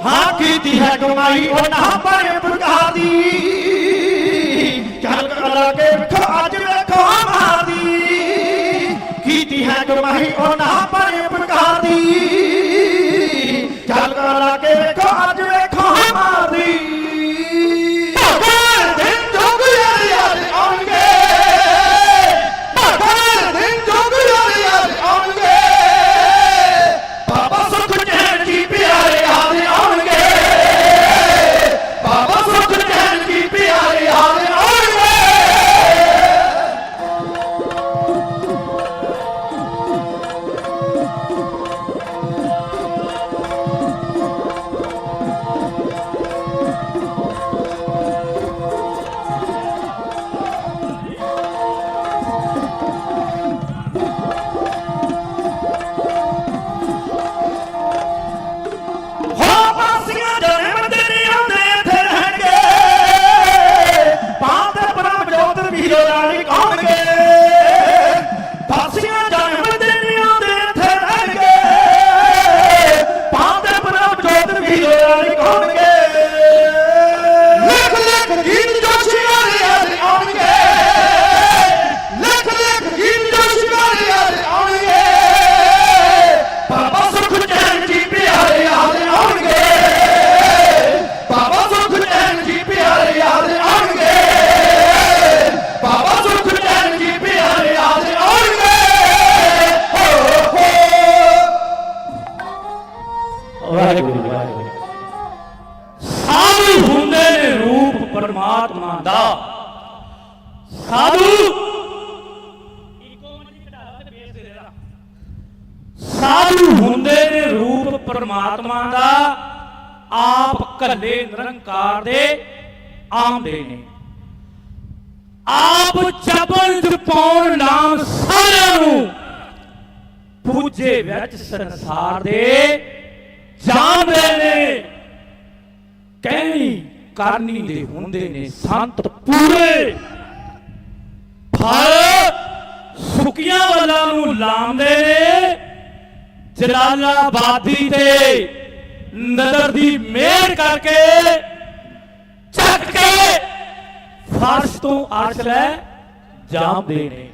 ਹਾਂ ਕੀਤੀ ਹੈ ਕਮਾਈ ਉਹਨਾਂ ਬੜੇ ਪ੍ਰਕਾਰ ਦੀ। ਚੱਲ ਕਰਾ ਕੇ ਵੇਖੋ, ਅੱਜ ਵੇਖੋ ਮਾਂ ਦੀ ਕੀਤੀ ਹੈ ਕਮਾਈ ਉਹਨਾਂ ਬੜੇ கட்சி ਪਰਮਾਤਮਾ ਦਾ। ਸਾਧੂ! ਸਾਧੂ ਹੁੰਦੇ ਨੇ ਰੂਪ ਪਰਮਾਤਮਾ ਦਾ। ਆਪ ਕੱਲੇ ਨਿਰੰਕਾਰ ਦੇ ਆਉਂਦੇ ਨੇ। ਆਪ ਜਪਨ ਜਪਾਉਣ ਨਾਮ ਸਾਰਿਆਂ ਨੂੰ। ਪੂਜੇ ਵਿੱਚ ਸੰਸਾਰ ਦੇ ਕਰਨੀ ਦੇ ਹੁੰਦੇ ਨੇ, ਸੰਤ ਪੂਰੇ। ਫਲ ਸੁਕੀਆਂ ਵਾਲਾਂ ਨੂੰ ਲਾਉਂਦੇ ਨੇ, ਜਲਾਲਾਬਾਦੀ ਤੇ ਨਦਰ ਦੀ ਮਿਹਰ ਕਰਕੇ ਚੱਕ ਕੇ ਫਰਸ਼ ਤੋਂ ਆਸ ਲੈ ਜਾਂਦੇ ਨੇ।